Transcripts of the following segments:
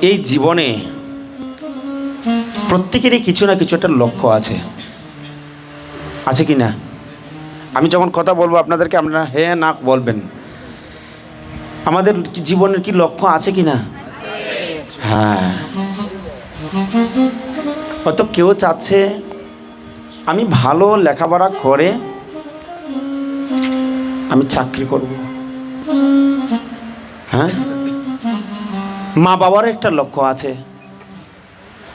এই জীবনে প্রত্যেকেরই কিছু না কিছু একটা লক্ষ্য আছে। আছে কি না? আমি যখন কথা বলব আপনাদেরকে, আপনারা হ্যাঁ না বলবেন। আমাদের জীবনের কি লক্ষ্য আছে কি না? হ্যাঁ। হয়তো কেউ চাচ্ছে আমি ভালো লেখাপড়া করে আমি চাকরি করব। হ্যাঁ? মা বাবার একটা লক্ষ্য আছে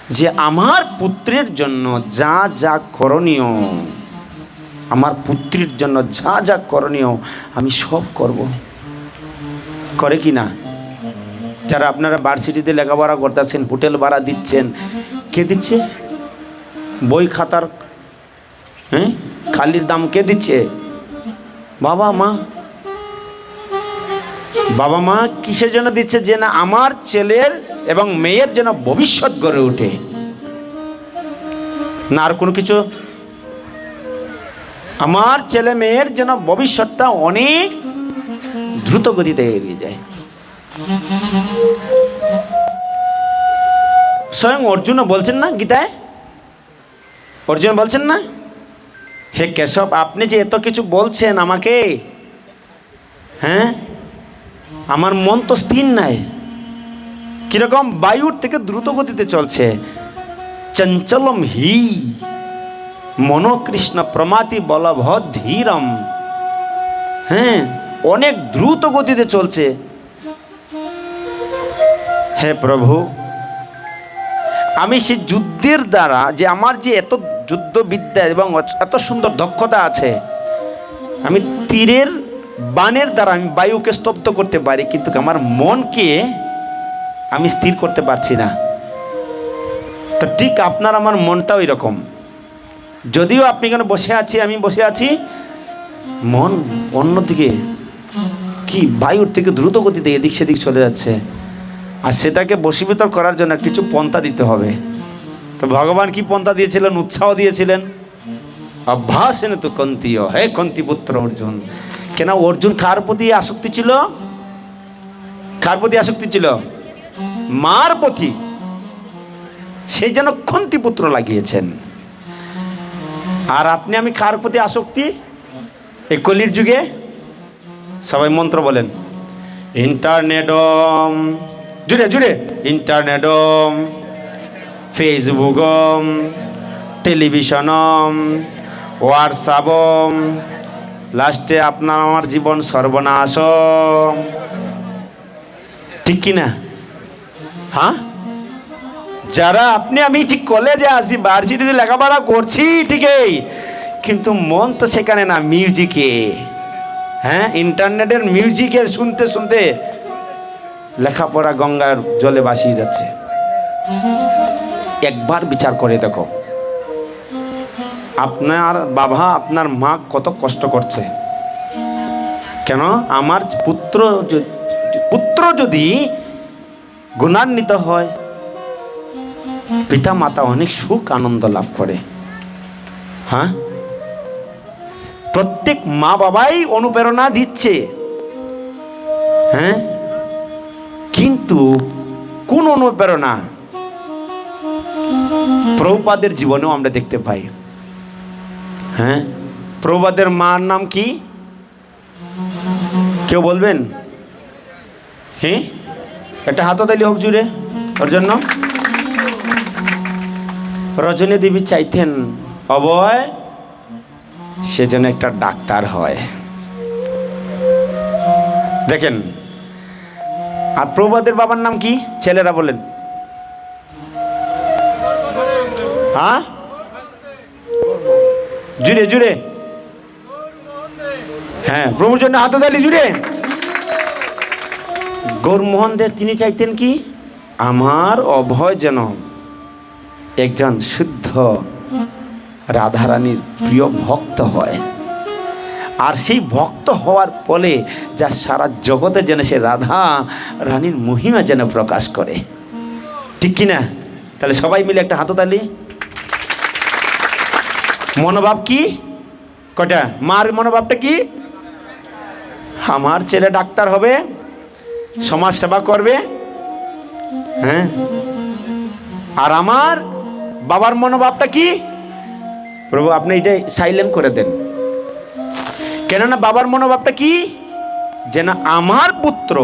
যে আমার পুত্রের জন্য যা যা করণীয়, আমার পুত্রের জন্য যা যা করণীয় আমি সব করব। করে কি না? যারা আপনারা ভার্সিটিতে লেখাপড়া করতেছেন, হোটেল ভাড়া দিচ্ছেন, কে দিচ্ছে? বই খাতার হ্যাঁ? খালির দাম কে দিচ্ছে? বাবা, মা বাবা মা কিসের জন্য দিচ্ছে যে না আমার ছেলের এবং মেয়ের যেন ভবিষ্যৎ গড়ে ওঠে? না, আর কোনো কিছু? আমার ছেলে মেয়ের যেন ভবিষ্যৎটা অনেক দ্রুত গতিতে এগিয়ে যায়। স্বয়ং অর্জুনও বলছেন না গীতায়? অর্জুন বলছেন না? হে কেশব, আপনি যে এত কিছু বলছেন আমাকে হ্যাঁ? আমার মন তো স্থির নাই। কীরকম বায়ুর থেকে দ্রুত গতিতে চলছে। চঞ্চলম হি। মনোকৃষ্ণ প্রমাতি বলভ ধীরম। হ্যাঁ অনেক দ্রুত গতিতে চলছে। হে প্রভু, আমি সেই যুদ্ধের দ্বারা যে আমার যে এত যুদ্ধবিদ্যা এবং এত সুন্দর দক্ষতা আছে, আমি তীরের বানের দ্বারা আমি বায়ুকে স্তব্ধ করতে পারি, কিন্তু আমার মনকে আমি স্থির করতে পারছি না। তো ঠিক আপনার আমার মনটাও এরকম। যদিও আপনি কেন বসে আছি, আমি বসে আছি, মন অন্যদিকে কি বায়ুর থেকে দ্রুত গতিতে এদিক সেদিক চলে যাচ্ছে। আর সেটাকে বশীভূত করার জন্য কিছু পন্থা দিতে হবে। তো ভগবান কি পন্থা দিয়েছিলেন? উৎসাহ দিয়েছিলেন? অভ্যাস এনে তো কন্তীয়। হে কন্তি পুত্র অর্জুন কেন? অর্জুন কার প্রতি আসক্তি ছিল? কার প্রতি আসক্তি ছিল? মার প্রতি। সেই যেন পুত্র লাগিয়েছেন। আর আপনি, আমি কার প্রতি আসক্তি? এই কলির যুগে? সবাই মন্ত্র বলেন। ইন্টারনেটম। জুড়ে জুড়ে। ইন্টারনেটম। ফেসবুকম। টেলিভিশনম। হোয়াটসঅ্যাপম। লাস্টে আপনার আমার জীবন সর্বনাশ। ঠিক কি না? হ্যাঁ? যারা আপনি, আমি যে কলেজে আসি ভার্সিটিতে লেখাপড়া করছি ঠিকই কিন্তু মন তো সেখানে না মিউজিকে হ্যাঁ? ইন্টারনেটের মিউজিকের শুনতে শুনতে লেখাপড়া গঙ্গার জলে ভাসিয়ে যাচ্ছে। একবার বিচার করে দেখো। আপনার বাবা, আপনার মা কত কষ্ট করছে। কেন? আমার পুত্র পুত্র যদি গুণান্বিত হয় পিতা মাতা অনেক সুখ, আনন্দ লাভ করে। হ্যাঁ? প্রত্যেক মা বাবাই অনুপ্রেরণা দিচ্ছে। হ্যাঁ? কিন্তু কোন অনুপ্রেরণা? প্রভুপাদের জীবনেও আমরা দেখতে পাই। হ্যাঁ? প্রবাদের মার নাম কি? কেউ বলবেন? হ্যাঁ একটা হাততালি হোক জুড়ে, ওর জন্য। রজনী দেবী চাইতেন, অবয়, সে যেন একটা ডাক্তার হয়। দেখেন, আর প্রবাদের বাবার নাম কি? ছেলেরা বলেন। হ্যাঁ জুড়ে জুড়ে। হ্যাঁ প্রভুর জন্য হাততালি জুড়ে। গৌরমোহন দেব তিনি চাইতেন কি? আমার অভয় যেন একজন শুদ্ধ রাধারানীর প্রিয় ভক্ত হয়। আর সেই ভক্ত হওয়ার ফলে যা সারা জগতে যেন সে রাধা রানীর মহিমা যেন প্রকাশ করে। ঠিক কি না তাহলে সবাই মিলে একটা হাততালি মনোভাব কি? কটা মার মনোভাবটা কি? আমার ছেলে ডাক্তার হবে, সমাজ সেবা করবে হ্যাঁ? আর আমার বাবার মনোভাবটা কি? প্রভু, আপনি এটাই সাইলেন্ট করে দেন। কেননা বাবার মনোভাবটা কি? যেন আমার পুত্র,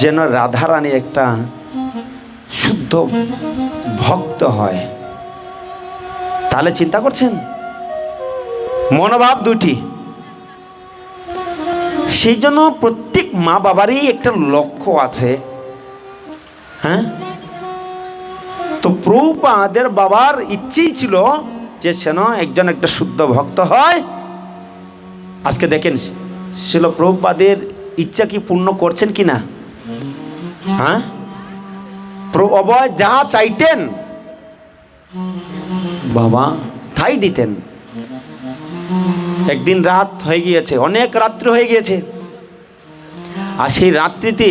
যেন রাধারানীর একটা শুদ্ধ ভক্ত হয়। তাহলে চিন্তা করছেন? মনোভাব দুটি সেই জন্য প্রত্যেক মা বাবারই একটা লক্ষ্য আছে। হ্যাঁ? তো প্রভুপাদের বাবার ইচ্ছেই ছিল যে সেন একজন একটা শুদ্ধ ভক্ত হয়। আজকে দেখেন ছিল প্রভুপাদের ইচ্ছা কি পূর্ণ করছেন কি না হ্যাঁ অভয় যা চাইতেন বাবা তাই দিতেন। একদিন রাত হয়ে গিয়েছে, অনেক রাত্রি হয়ে গিয়েছে। আর সেই রাত্রিতে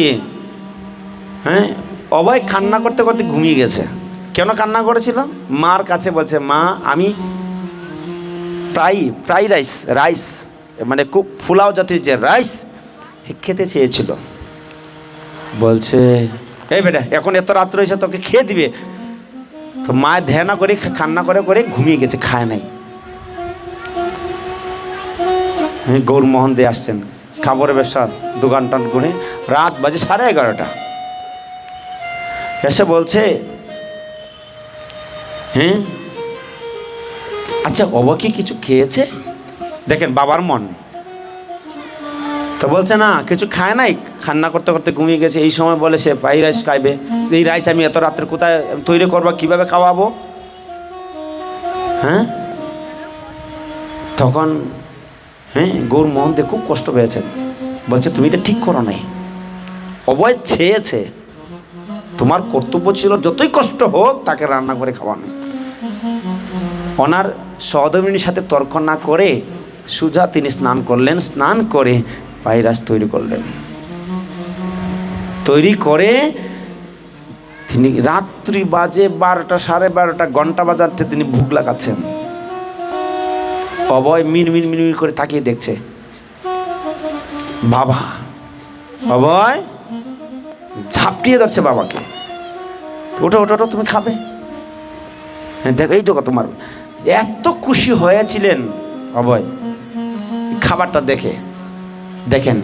হ্যাঁ অভয় কান্না করতে করতে ঘুমিয়ে গেছে। কেন কান্না করেছিল? মার কাছে বলছে, মা, আমি প্রায় ফ্রাই রাইস রাইস মানে খুব ফুলাও জাতীয় যে রাইস খেতে চেয়েছিল। বলছে, এই বেটা, এখন এত রাত্র হয়েছে তোকে খেয়ে দিবে। তো মা ধ্যানা করে, কান্না করে করে ঘুমিয়ে গেছে, খায় নাই। গৌরমোহন দিয়ে আসছেন, খাবারের ব্যবসা, দোকান টান করে, রাত বাজে সাড়ে এগারোটা। এসে বলছে হ্যাঁ আচ্ছা অবা কি কিছু খেয়েছে? দেখেন, বাবার মন। তো বলছে, না, কিছু খায় নাই। খান্না করতে করতে ঘুমিয়ে গেছে, এই সময় বলে সে পাই রাইস খাইবে। এই রাইস আমি এত রাত্রে কোথায়, তৈরি করব, কীভাবে খাওয়াবো? হ্যাঁ? তখন হ্যাঁ গৌর মোহনদে খুব কষ্ট পেয়েছেন বলছে, তুমি এটা ঠিক করো নাই। অবয় ছেয়েছে তোমার কর্তব্য ছিল যতই কষ্ট হোক তাকে রান্না করে খাওয়ানো। ওনার সহধর্মিনীর সাথে তর্ক না করে সুজা তিনি স্নান করলেন, স্নান করে পায়রাস তৈরি করলেন। তৈরি করে তিনি রাত্রি বাজে বারোটা, সাড়ে বারোটা, ঘণ্টা বাজাচ্ছে, তিনি ভুক লাগাচ্ছেন। অভয় মিন মিন মিন মিন করে তাকিয়ে দেখছে। বাবা, অভয়, ঝাপটিয়ে ধরছে বাবাকে। ওটা ওটা ওটা তুমি খাবে। হ্যাঁ দেখো, এই তো তোমার। এত খুশি হয়েছিলেন অভয়। খাবারটা দেখে, দেখেন।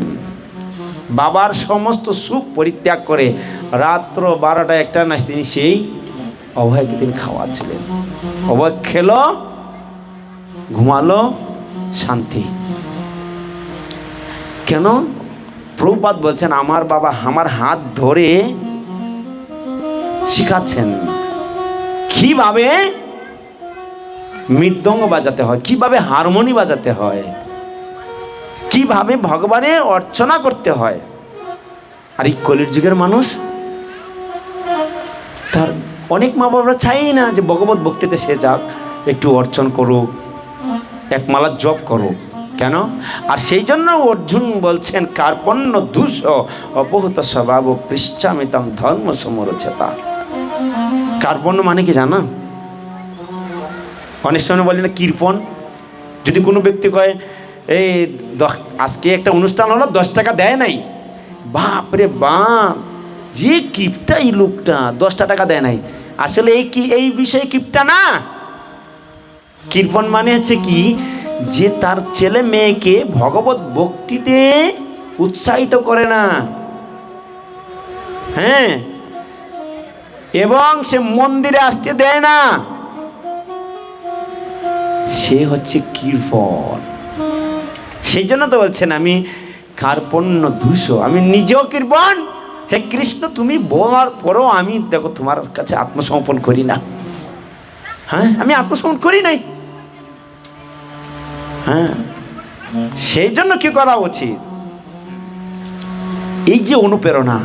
বাবার সমস্ত সুখ পরিত্যাগ করে রাত্র বারোটা একটা না তিনি সেই অভয়কে তিনি খাওয়াচ্ছিলেন। অভয় খেলো, ঘুমালো, শান্তি। কেন? প্রভুপাত বলছেন, আমার বাবা আমার হাত ধরে শিখাচ্ছেন। কীভাবে মৃদঙ্গ বাজাতে হয়, কীভাবে হারমোনি বাজাতে হয়? কীভাবে ভগবানের অর্চনা করতে হয়। আর এই কলির যুগের মানুষ, তার অনেক মা বাবারা চাই না যে ভগবত ভক্তিতে সে যাক, একটু অর্চন করুক, এক মালা জপ করুক। কেন? আর সেই জন্য অর্জুন বলছেন, কার্পণ্য দুষ অপহত স্বভাব পৃষ্ঠামিতম ধর্ম সমরচেতা কার্পণ্য মানে কি জানা? অনেক সময় বলে না, কীর্পন। যদি কোনো ব্যক্তি কয় এই আজকে একটা অনুষ্ঠান হলো, দশ টাকা দেয় নাই। বাপ রে বাপ, যে কিপটা এই লোকটা, দশটা টাকা দেয় নাই। আসলে এই কি, এই বিষয়ে কিপটা না? কীর্পন মানে হচ্ছে কি, যে তার ছেলে মেয়েকে ভগবত ভক্তিতে উৎসাহিত করে না। হ্যাঁ? এবং সে মন্দিরে আসতে দেয় না। সে হচ্ছে কীর্পন সেই জন্য তো বলছেন, আমি কার্পণ্য দুশো আমি নিজেও কৃপণ হে কৃষ্ণ, তুমি বলার পরও আমি দেখো তোমার কাছে আত্মসমর্পণ করি না। হ্যাঁ আমি আত্মসমর্পণ করি নাই। হ্যাঁ সেই জন্য কি করা উচিত? এই যে অনুপ্রেরণা